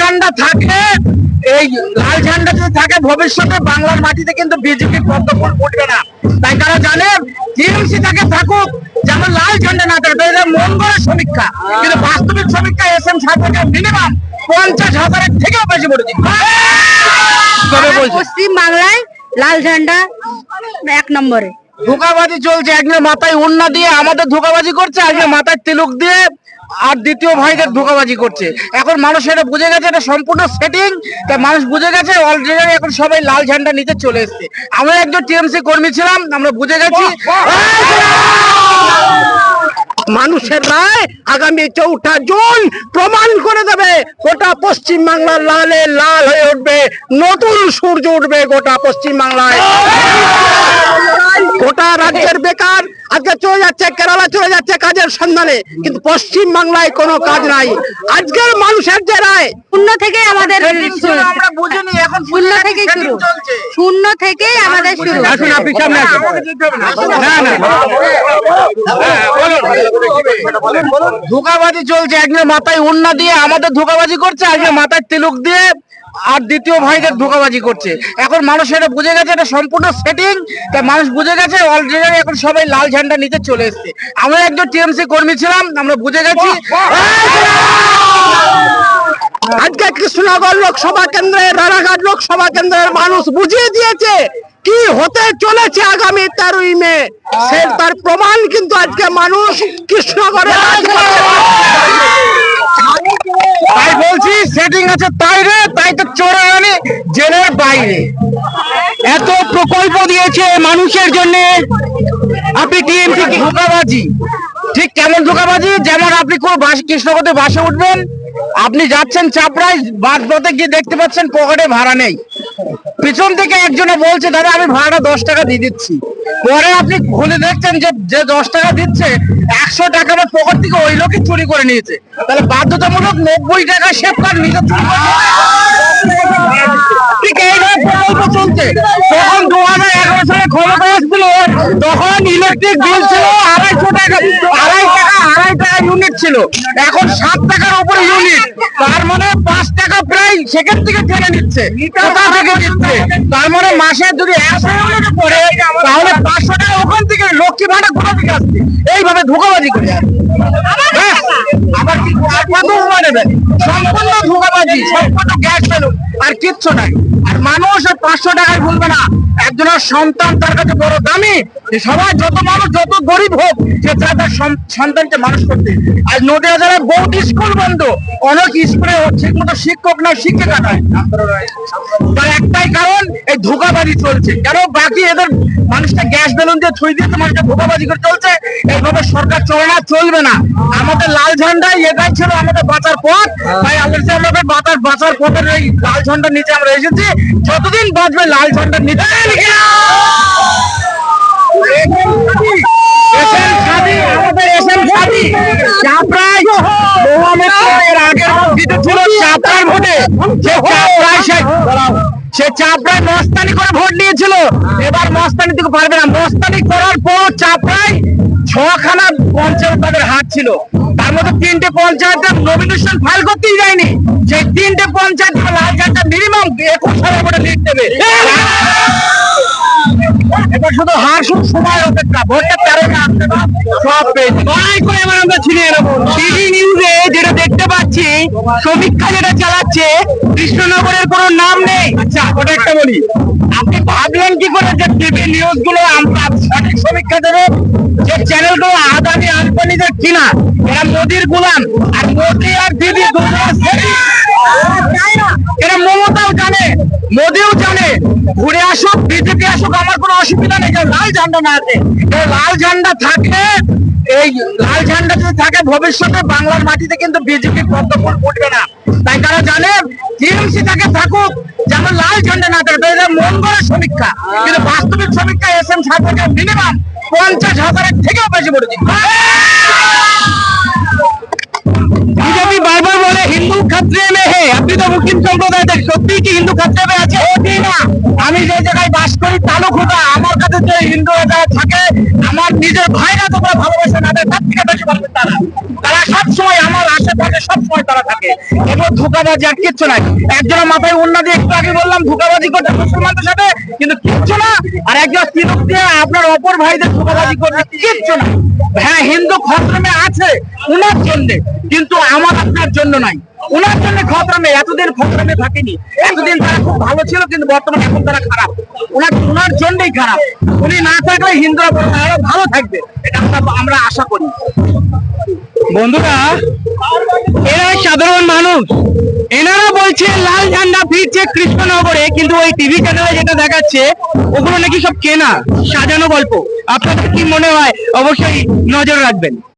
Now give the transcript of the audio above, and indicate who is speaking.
Speaker 1: ঝান্ডা থাকলে এই লাল ঝান্ডা যদি থাকে ভবিষ্যতে বাংলার মাটিতে কিন্তু বিজেপি পদ্ম ফুল ফুটবে না। তাই তারা জানে টিএমসি তাকে থাকুক যেমন লাল ঝান্ডা না থাকে। এটা মন গড়া সমীক্ষা। কিন্তু বাস্তবিক সমীক্ষা এস এম সাহেবের মিনিমাম পঞ্চাশ হাজারের থেকেও বেশি ভোট
Speaker 2: পশ্চিম বাংলায় লাল ঝান্ডা এক নম্বরে।
Speaker 1: ধোকাবাজি চলছে একজন মাথায় উন্না দিয়ে আমাদের ধোকাবাজি করছে একজন মাথায় তিলক দিয়ে আর দ্বিতীয় ভাইদের ধোকাবাজি করছে। এখন মানুষ এটা বুঝে গেছে, এটা সম্পূর্ণ সেটিং তাই মানুষ বুঝে গেছে অলরেডি এখন সবাই লাল ঝান্ডা নিতে চলে এসছে। আমরা একজন টিএমসি কর্মী ছিলাম, আমরা বুঝে গেছি।
Speaker 3: মানুষের রায় আগামী চৌঠা জুন প্রমাণ করে দেবে, গোটা পশ্চিম বাংলার লালে লাল হয়ে উঠবে, নতুন সূর্য উঠবে গোটা পশ্চিম বাংলায় গোটা রাজ্যের বেকার আজকে চলে যাচ্ছে কেরালা চলে যাচ্ছে কাজের সন্ধানে। কিন্তু পশ্চিম বাংলায় কোনো কাজ নাই। আজকের মানুষের যে রায়
Speaker 2: শূন্য থেকে আমাদের শুরু।
Speaker 1: আমরা বুঝিনি এখন
Speaker 2: শূন্য থেকে শুরু। শূন্য থেকেই আমাদের শুরু।
Speaker 1: আসুন আপনি সামনে আসুন। না। না ধোকাবাজি চলছে একজন মাথায় উন্না দিয়ে আমাদের ধোকাবাজি করছে একজন মাথায় তিলক দিয়ে আর দ্বিতীয় ভাইদের ধোকাবাজি করছে। এখন মানুষ এটা বুঝে গেছে এটা সম্পূর্ণ সেটিং তাই মানুষ বুঝে গেছে অলরেডি এখন সবাই লাল ঝান্ডা নিতে চলে এসছে। আমরা একজন টিএমসি কর্মী ছিলাম আমরা বুঝে গেছি।
Speaker 3: আজকে কৃষ্ণনগর লোকসভা কেন্দ্রের রানাঘাট লোকসভা কেন্দ্রের মানুষ বুঝিয়ে দিয়েছে কি হতে চলেছে আগামী তেরোই মে। সে তার প্রমাণ কিন্তু আজকে মানুষ কৃষ্ণনগরের
Speaker 1: তাই বলছি সেটিং আছে তাই রে। বাইরে। এত প্রকল্প দিয়েছে মানুষের জন্য। আপনি ধোকাবাজি ঠিক কেমন ধোকাবাজি যেমন আপনি কোন বাস কৃষ্ণগতে বাসে উঠবেন আপনি যাচ্ছেন চাপড়ায় বাস পথে গিয়ে দেখতে পাচ্ছেন পকেটে ভাড়া নেই। পিছন থেকে একজনে বলছে, দাদা, আমি ভাড়াটা দশ টাকা দিয়ে দিচ্ছি। পরে আপনি খুলে দেখছেন যে যে দশ টাকা দিচ্ছে, একশো টাকা আমার পকেট থেকে ওই লোকই চুরি করে নিয়েছে। তাহলে বাধ্যতামূলক নব্বই টাকা সেভ কার্ড নিজে চুরি ঠিক এইভাবে প্রকল্প চলছে। তখন দু হাজার এগারো সালে ক্ষমতা এসেছিল তখন ইলেকট্রিক বিল ছিল, আড়াইশো টাকা, আড়াই টাকা আড়াই টাকা ইউনিট ছিল। এখন সাত টাকার উপরে ইউনিট তার মানে পাঁচ টাকা প্রায় সেখান থেকে নিচ্ছে, কোথা থেকে দিচ্ছে তার মানে মাসে যদি একশো তাহলে পাঁচশো টাকা ওখান থেকে লক্ষ্মী ভাড়া কোথা থেকে আসছে? এইভাবে ধোকাবাজি করে নেবেন সম্পূর্ণ আর কিচ্ছু নাই। আর মানুষ পাঁচশো টাকায় ভুলবে না, একজনের সন্তান তার কাছে বড় দামি সবাই যত মানুষ, যত গরিব হোক, সে চায় তার সন্তানকে মানুষ করতে। আর নদীয়া জেলায় বহুত স্কুল বন্ধ। অনেক স্কুলে ঠিক মতো শিক্ষক না শিক্ষিকা নয়। তার একটাই কারণ, এই ধোকাবাজি চলছে। কেন বাকি এদের মানুষটা গ্যাস বেলুন দিয়ে ছুঁই দিয়ে মানুষটা ধোকাবাজি করে চলছে? এইভাবে সরকার চলে না, চলবে না। আমাদের লাল ঝান্ডাই এটাই ছিল আমাদের বাঁচার পথ। তাই আল্লাহ আমাদের বাঁচার বাঁচার পথের এই লাল ঝান্ডার নিচে আমরা এসেছি। যতদিন বাঁচবে, লাল ঝান্ডার নিচে এসএম খাদি, আমাদের এসএম খাদি, সে চাপড়ায় মস্তানি করে ভোট নিয়েছিল এবার মস্তানি থেকে পারবে না। মস্তানি করার পর চাপড়ায় ছখানা পঞ্চায়েত তাদের হাত ছিল। তার মধ্যে তিনটে পঞ্চায়েতে নমিনেশন ফাইল করতেই যায়নি। সেই তিনটে পঞ্চায়েত লাল ঝান্ডা মিনিমাম একুশ হাজার ভোটে লিড দেবে। এবার শুধু হার শুধু সময় অপেক্ষা ভোটটা তেরো সব লড়াই করে এবার আমরা ছিনিয়ে নেব। টিভি নিউজে যেটা দেখতে পাচ্ছি সমীক্ষা যেটা চালাচ্ছে কৃষ্ণনগরের কোনো নাম নেই। আচ্ছা ওটা একটা বলি। আপনি ভাবলেন কি করে যে টিভি নিউজগুলো আমরা সঠিক সমীক্ষা দেবে? যে চ্যানেলগুলো আদানি আম্পানিদের কিনা এরা মোদির গোলাম আর মোদি আর দিদি এরা মমতাও জানে মোদিও জানে, ঘুরে আসুক বিজেপি আসুক, আমার কোনো অসুবিধা নেই লাল ঝান্ডা না আছে লাল ঝান্ডা থাকলে এই লাল ঝান্ডা যদি থাকে, ভবিষ্যতে বাংলার মাটিতে কিন্তু বিজেপি পদ্ম ফুল ফুটবে না। তাই তারা জানে, টিএমসি তাকে থাকুক যেমন লাল ঝান্ডা না থাকে। এটা মন গড়া সমীক্ষা। কিন্তু বাস্তবিক সমীক্ষা এস এম সাহেবের মিনিমাম পঞ্চাশ হাজারের থেকেও বেশি ভোট হে আপনি তো মুসলিম সত্যি কি হিন্দু আছে না? আমি যে জায়গায় বাস করি আমার কাছে যে থাকে। আমার নিজের ভাইরা তার সবসময় আমার সবসময় তারা থাকে। এবং ধোকাবাজি আর কিচ্ছু নাই। একজনের মাথায় অন্য দিয়ে একটু আগে বললাম সাথে, কিন্তু না। আর একজন আপনার অপর ভাইদের ধোকাবাজি করতে কিচ্ছু না। হ্যাঁ হিন্দু খতরমে আছে, উনার জন্য, কিন্তু আমার আপনার জন্য নাই। উনার জন্য খতরমে এতদিন খতরমে থাকেনি। এতদিন তারা খুব ভালো ছিল, কিন্তু বর্তমানে এখন তারা খারাপ। ওনার ওনার জন্যই খারাপ। উনি না থাকলে হিন্দুরা আরও ভালো থাকবে। এটা আমরা আমরা আশা করি। বন্ধুরা, এরা সাধারণ মানুষ। এনারা বলছে লাল ঝান্ডা ফিরছে কৃষ্ণনগরে, কিন্তু ওই টিভি চ্যানেলে যেটা দেখাচ্ছে, ওগুলো নাকি সব কেনা, সাজানো গল্প। আপনাদের কি মনে হয়? অবশ্যই নজর রাখবেন।